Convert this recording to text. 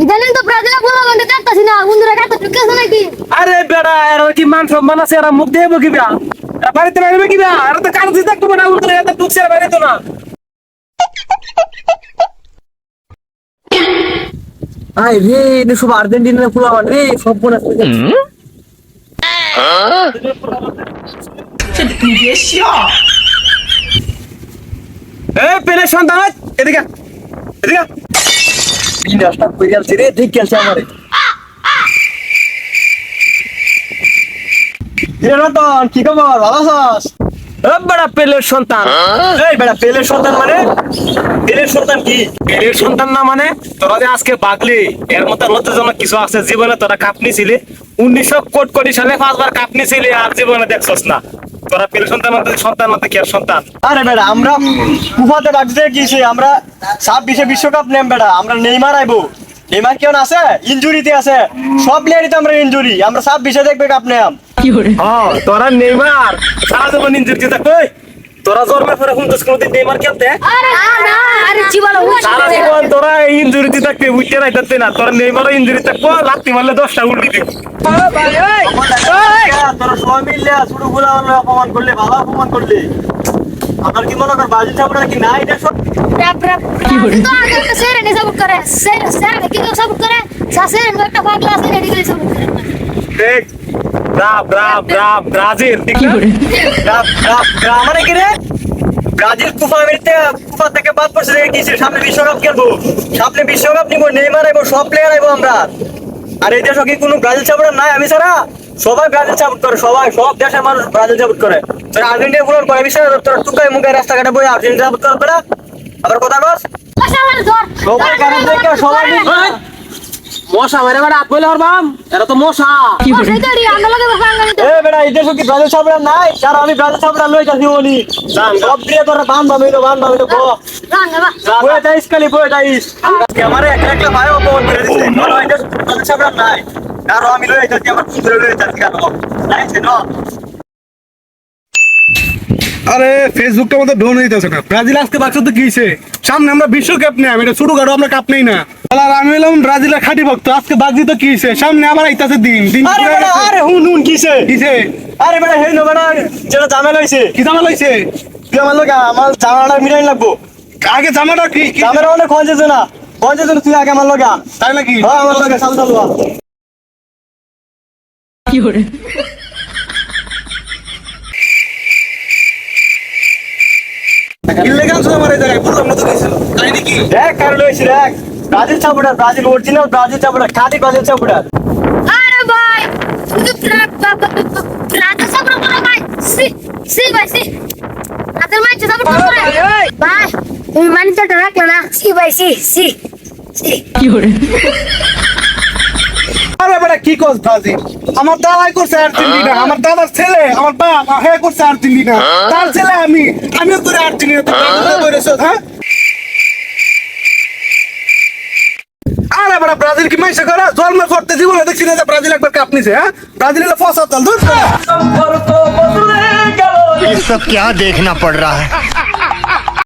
ইদানিং তো ব্রাজিলে বলা গন্ডে কাটতাছি না বন্ধুরা কাটতে ঢুকেছে নাকি? আরে বেড়া এরা কি মান সম্মান আছে এরা মুখ দিয়ে বকি বিয়া এরা বাড়িতে বাইরে কি বিয়া এরা তো কারও দিতে থাকতো না উল্টো এরা ঢুকছে আর বাইরে তো না। আই রে এটা সব আর্জেন্টিনার ফুলাবার রে সব বোন আছে। এ পেলে সন্তান এদিকে। বিনাশটা করে আলছে রে ঠিক আমারে। কি খবর? ভালো আছস? বেড়া পেলের সন্তান। এই বেটা পেলের সন্তান মানে? পেলের সন্তান কি? পেলের সন্তান না মানে? তোরা যে আজকে বাগলি এর মতো লজ্জাজনক কিছু আছে জীবনে তোরা কাপ নিছিলি উনিশশো কোট কোটি সালে পাঁচবার কাপ নিছিলি আর জীবনে দেখছস না। তোরা পেলের সন্তান মানে সন্তান মানে কি আর সন্তান? আরে বেড়া আমরা কুফাতে বাগতে গিয়েছি আমরা ছাব্বিশে বিশ্বকাপ নেম বেড়া আমরা নেইমার আইবো। নেইমার কেমন আছে? ইনজুরিতে আছে। সব প্লেয়ারই তো আমরা ইনজুরি আমরা ছাব্বিশে দেখবে কাপ নেম হ্যাঁ তোরা নেইমার সারা জীবন ইনজুরি থাক কই তোরা জন্মের পরে শুনছিস কোনদিন নেইমার খেলতে আরে না আরে জীবন সারা জীবন তোরা ইনজুরিতে থাকতে উঠতে নাই থাকতে না তোরা নেইমারও ইনজুরি থাকব লাত্তি মারলে দশটা উল্টি দিব তোরা সবাই মিললে ছোটগুলা অপমান করলে ভালো অপমান করলে আমার কি মনে কর বাজি চাপড়া কি না এটা সব র‍্যাপ ব্রা ব্রা ব্রা ব্রাজিল ঠিক না? মানে কি রে? ব্রাজিল মেরতে থেকে বাদ পড়ছে সামনে বিশ্বকাপ খেলব। সামনে বিশ্বকাপ নিবো নেইমার আইবো সব প্লেয়ার আইবো আমরা। আর এই দেশে কি কোনো ব্রাজিল সাপোর্টার নাই? আমি ছাড়া সবাই ব্রাজিল সাপোর্ট করে সবাই সব দেশের মানুষ ব্রাজিল সাপোর্ট করে। তোরা আর্জেন্টিনা পুরো করে বিষয় তোরা টুকাই মুখে রাস্তাঘাটে বই আর্জেন্টিনা সাপোর্ট করবে না আবার কথা আচ্ছা ধর সবাই কারণ সবাই মশা মেরে বেড়া হাত বইলে হরবাম এরা তো মশা। সেই তো রি আমরা লগে বাঙালি তো। এ বেটা এই দেশে কি ব্রাজিল সাপোর্টার নাই? আর আমি ব্রাজিল সাপোর্টার লই যাচ্ছি বলি। সব দিয়ে তোরা বান বামিলো বান বামিলো গো বা বয়ে যাইস খালি বয়ে যাইস। আমারে ভাই অপমান করে দিছে। বলো সামনে নাই? আর আমি লয়ে যাচ্ছি আমার পুত্র লয়ে যাচ্ছি কেন? লাইছে না আরে ফেসবুকটা মধ্যে ডোন হইতেছে না। ব্রাজিল আজকে বাচ্চা তো কি সামনে আমরা বিশ্বকাপ নেই এটা ছোট গাড়ো আমরা কাপ নেই না। আর আমি হলাম ব্রাজিলের খাঁটি ভক্ত। আজকে বাজি তো কি হইছে? সামনে আবার আইতাছে দিন। দিন আরে বেটা আরে হুন হুন কিসে কিসে আরে বেটা হেই না বেটা যেটা ঝামেলা হইছে। কি জামা লাইছে তুই আমার লোক আমার জামাটা মিলাই লাগবো। আগে জামাটা কি কি- জামাটা অনেক খঞ্জেছে না। খঞ্জেছে না তুই আগে আমার লোক তাই নাকি? হ্যাঁ আমার লোক চালু চালু আ। কিল্লে গান শুনে আমার এই জায়গায় বুঝলাম না তো তাই নাকি? দেখ কারণ হয়েছে দেখ। Brazil supporter Brazil original Brazil supporter খাঁটি ব্রাজিল সাপোর্টার। আরে ভাই শুধু রাজা সাপোর্ট করে ভাই। সি সি ভাই সি। রাজা মাই সাপোর্ট করে ভাই তুমি মানিটা রাখলে না। সি ভাই সি সি কি সি আরে বেটা কি করছ ব্রাজিল? আমার দাদাই করছে আর্জেন্টিনা আমার দাদার ছেলে আমার বাপ হ্যাঁ করছে আর্জেন্টিনা। তার ছেলে আমি আমিও করে আর্জেন্টিনা তো ব্রাজিল করেছ হ্যাঁ? আরে বেটা ব্রাজিল কি মাইসে করে জন্মের করতে জীবনে দেখছি না যে ব্রাজিল একবার কাপ নিছে হ্যাঁ ব্রাজিল হলো ফসল দূর ये सब क्या देखना पड़ रहा है